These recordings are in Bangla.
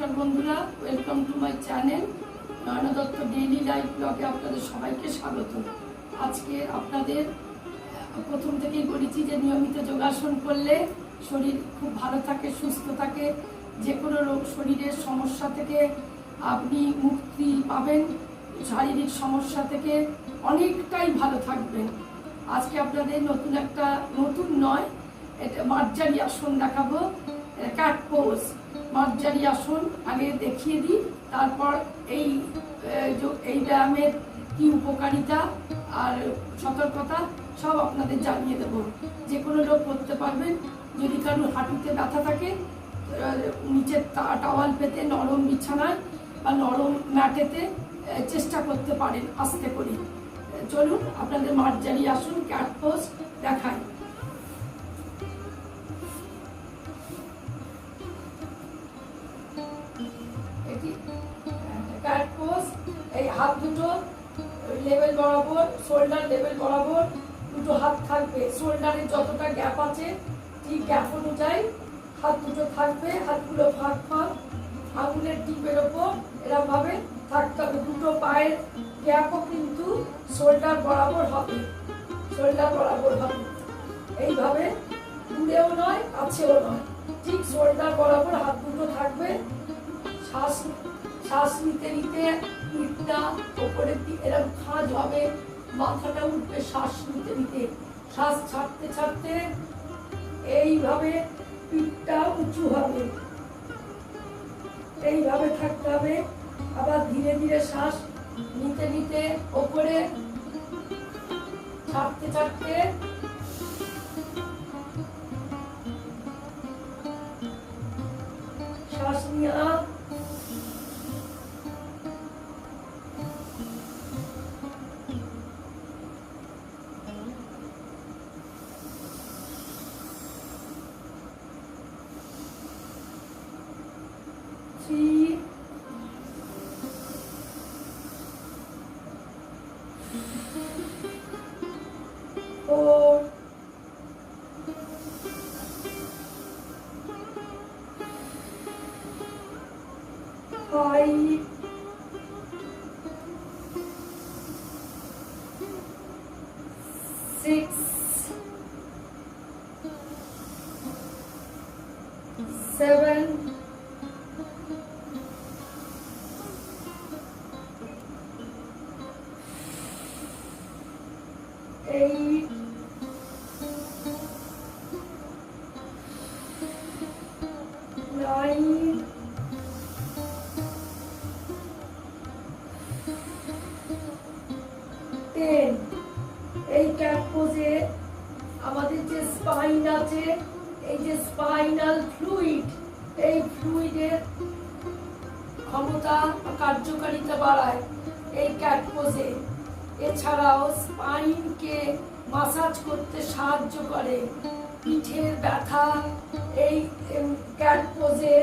নমস্কার বন্ধুরা welcome to my channel Nayana Dutta daily life ব্লগে আপনাদের সবাইকে স্বাগত। আজকে আপনাদের, প্রথম থেকেই বলেছি যে নিয়মিত যোগাসন করলে শরীর খুব ভালো থাকে, সুস্থ থাকে। যে কোনো রোগ শরীরের সমস্যা থেকে আপনি মুক্তি পাবেন, শারীরিক সমস্যা থেকে অনেকটাই ভালো থাকবেন। আজকে আপনাদের নতুন একটা, নতুন নয়, এটা মার্জারি আসন দেখাবো। ক্যাট পোজ মার্জারি আসন, আগে দেখিয়ে দিই, তারপর এই এই ব্যায়ামের কি উপকারিতা আর সতর্কতা, সব আপনাদের জানিয়ে দেব। যে কোনো লোক করতে পারবেন। যদি কারোর হাঁটুতে ব্যথা থাকে নিচের টাওয়াল পেতে নরম বিছানায় বা নরম ম্যাটেতে চেষ্টা করতে পারেন আস্তে করে চলুন, আপনাদের মার্জারি আসুন, ক্যাট পোজ দেখায় হাত দুটো লেভেল বরাবর, শোল্ডার লেভেল বরাবর, দুটো হাত থাকবে। শোল্ডারে যতটা গ্যাপ আছে, ঠিক গ্যাপ অনুযায়ী হাত দুটো থাকবে। হাতগুলো ফাঁক ফাঁক, আঙুলের টিপের ওপর এরকম ভাবে থাকতে হবে। দুটো পায়ের গ্যাপও কিন্তু শোল্ডার বরাবর হবে। শোল্ডার বরাবর হবে। এইভাবে দূরেও নয়, কাছেও নয়। ঠিক শোল্ডার বরাবর হাত দুটো থাকবে। শ্বাস শ্বাস নিতে নিতে পিঠটা ওপরের দিকে এরকম খাঁজ হবে, মাথাটা উঠবে শ্বাস নিতে নিতে। শ্বাস ছাড়তে ছাড়তে এইভাবে পিঠটা উঁচু হবে। এইভাবে থাকতে হবে। আবার ধীরে ধীরে শ্বাস নিতে নিতে ওপরে ছাড়তে ছাড়তে শ্বাস নেওয়া। Three, four, five, six, seven, eight, nine, ten এই ক্যাট পোজে আমাদের যে স্পাইন আছে এই যে স্পাইনাল ফ্লুইড এই ফ্লুইডের ক্ষমতা কার্যকারিতা বাড়ায় এই ক্যাট পোজে এছাড়াও স্পাইনকে মাসাজ করতে সাহায্য করে। পিঠের ব্যথা, এই ক্যাট পোজে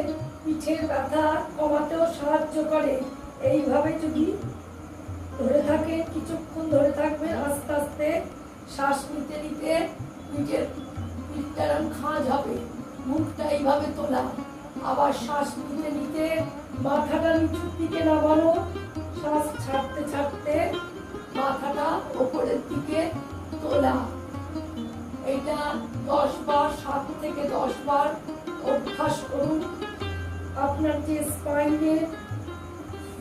পিঠের ব্যথা কমাতেও সাহায্য করে। এইভাবে যদি ধরে থাকে, কিছুক্ষণ ধরে থাকবে, আস্তে আস্তে শ্বাস নিতে নিতে পিঠের পিঠটা এরম খাঁজ হবে, মুখটা এইভাবে তোলা। আবার শ্বাস নিতে নিতে মাথাটা নিচুর দিকে নামানো আপনার যে স্পাইনের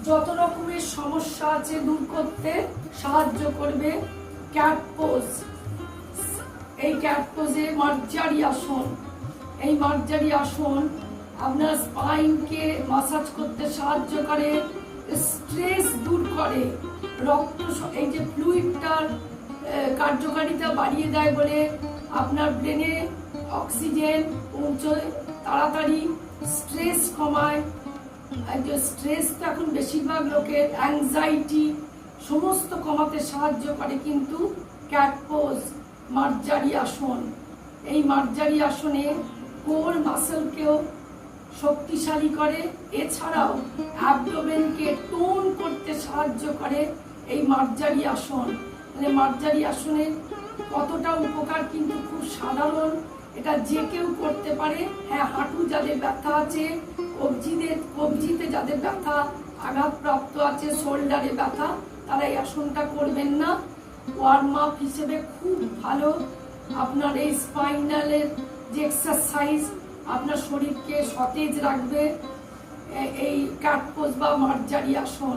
যত রকমের সমস্যা আছে দূর করতে সাহায্য করবে ক্যাট পোজ এই ক্যাট পোজে মার্জারি আসন। এই মার্জারি আসন আপনার স্পাইনকে মাসাজ করতে সাহায্য করে স্ট্রেস দূর করে। রক্ত এই যে ফ্লুইডটার কার্যকারিতা বাড়িয়ে দেয় বলে আপনার ব্রেনে অক্সিজেন পৌঁছয় তাড়াতাড়ি। স্ট্রেস কমায়। স্ট্রেস তো এখন বেশিরভাগ লোকের অ্যাংজাইটি সমস্ত কমাতে সাহায্য করে কিন্তু ক্যাট পোজ মার্জারি আসন। এই মার্জারি আসনে কোর মাসেলকেও শক্তিশালী করে। এছাড়াও অ্যাবডোমেনকে টোন করতে সাহায্য করে এই মার্জারি আসন। মানে মার্জারি আসনের কতটা উপকার কিন্তু খুব সাধারণ। এটা যে কেউ করতে পারে হ্যাঁ হাঁটু যাদের ব্যথা আছে, কবজিদের, কবজিতে যাদের ব্যথা, আঘাতপ্রাপ্ত আছে, শোল্ডারে ব্যথা, তারা এই আসনটা করবেন না। ওয়ার্ম আপ হিসেবে খুব ভালো। আপনার এই স্পাইনালের যে এক্সারসাইজ আপনার শরীরকে সতেজ রাখবে। এই কাঠপোষ বা মার্জারি আসন,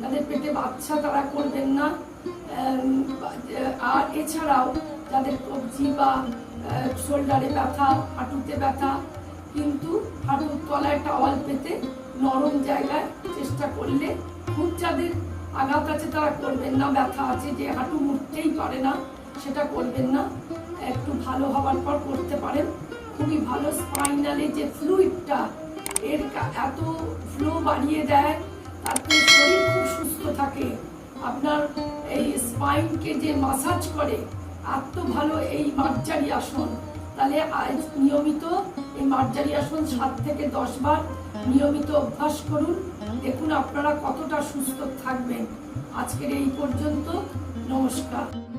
তাদের পেটে বাচ্চা তারা করবেন না। আর এছাড়াও যাদের কবজি বা শোল্ডারে ব্যথা, হাঁটুতে ব্যথা, কিন্তু হাঁটুর তলায় টাওয়াল পেতে নরম জায়গায় চেষ্টা করলে খুব যাদের আঘাত আছে তারা করবেন না, ব্যথা আছে যে হাঁটু মুড়তেই পারে না, সেটা করবেন না। একটু ভালো হওয়ার পর করতে পারেন। খুবই ভালো স্পাইনালে যে ফ্লুইডটা এর এত ফ্লো বাড়িয়ে দেয়, তাতে শরীর খুব সুস্থ থাকে। আপনার এই স্পাইনকে যে মাসাজ করে এত ভালো এই মার্জারি আসন। তাহলে আজ নিয়মিত এই মার্জারি আসন সাত থেকে দশ বার নিয়মিত অভ্যাস করুন। দেখুন আপনারা কতটা সুস্থ থাকবেন। আজকের এই পর্যন্ত, নমস্কার।